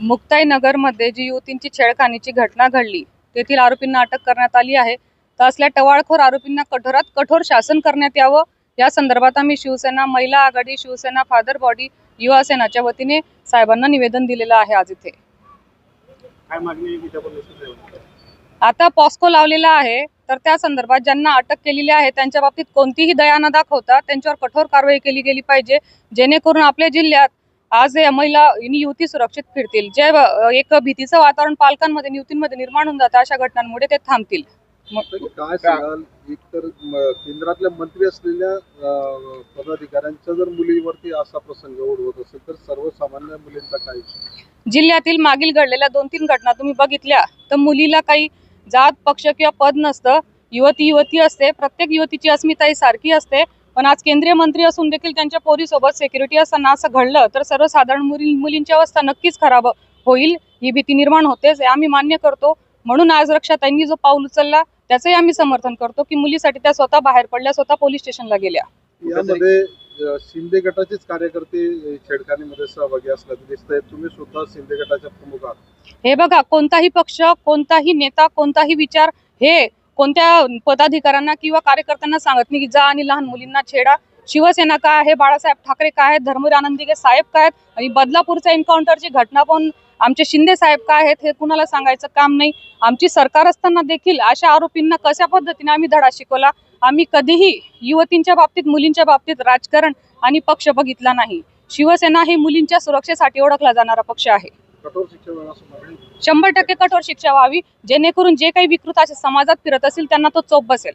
मुक्ताई नगरमध्ये जी युवतींची छेडखानीची घटना घडली तेथील आरोपींना अटक करण्यात आली आहे. तर असल्या टवाळखोर आरोपींना कठोरात कठोर शासन करण्यात यावं. या संदर्भात आम्ही शिवसेना महिला आघाडी शिवसेना फादर बॉडी युवा सेनाच्या वतीने साहेबांना निवेदन दिलेलं आहे आज इथे. आता पॉस्को लावलेला आहे तर त्या संदर्भात ज्यांना अटक केलेली आहे त्यांच्या बाबतीत कोणतीही दया न दाखवता त्यांच्यावर कठोर कारवाई केली गेली पाहिजे. जेणेकरून आपल्या जिल्ह्यात आज या महिला युवती सुरक्षित फिरतील. जे एक भीतीचं वातावरण पालकांमध्ये युवतींमध्ये निर्माण होऊन जातं अशा घटनांमुळे ते थांबतील. काय सांगाल? एक तर म- केंद्रातल्या मंत्री असलेल्या पदाधिकाऱ्यांच्या जर मुलीवरती असा प्रसंग ओढवत असेल तर सर्वसामान्य मुलींचा काय? जिल्ह्यातील मागील घडलेल्या दोन तीन घटना तुम्ही बघितल्या तर मुलीला काही जात पक्ष किंवा पद नसतं. युवती युवती असते प्रत्येक युवतीची अस्मिता ही सारखी असते. पण आज केंद्रीय मंत्री असून देखील त्यांच्या पोरीसोबत सेक्युरिटी असताना असं घडलं तर सर्वसाधारण मुली मुलींची अवस्था नक्कीच खराब होईल ही भीती निर्माण होतेच हे आम्ही मान्य करतो. म्हणून आज रक्षाताईंनी जो पाऊल उचलला त्याचंही आम्ही समर्थन करतो की मुलीसाठी त्या स्वतः बाहेर पडल्या स्वतः पोलीस स्टेशनला गेल्या. यामध्ये शिंदे गटाचेच कार्यकर्ते छेडखानीमध्ये सहभागी असल्याचं दिसतंय. तुम्ही सुद्धा शिंदे गटाच्या प्रमुख आहात. हे बघा कोणताही पक्ष कोणताही नेता कोणताही विचार हे कोणत्या पदाधिकाऱ्यांना किंवा कार्यकर्त्यांना सांगत नाही की जा आणि लहान मुलींना छेडा. शिवसेना काय आहे? बाळासाहेब ठाकरे काय आहेत? धर्मवीर आनंदीगे साहेब काय आहेत? आणि बदलापूरच्या एन्काउंटरची घटना पण आमचे शिंदे साहेब काय आहेत हे कुणाला सांगायचं काम नाही. आमची सरकार असताना देखील अशा आरोपींना कशा पद्धतीने आम्ही धडा शिकवला? आम्ही कधीही युवतींच्या बाबतीत मुलींच्या बाबतीत राजकारण आणि पक्ष बघितला नाही. शिवसेना हे मुलींच्या सुरक्षेसाठी ओळखला जाणारा पक्ष आहे. शंभर टक्के कठोर शिक्षा व्हावी जेणेकरून जे काही विकृत असे समाजात फिरत असतील त्यांना तो चोप बसेल.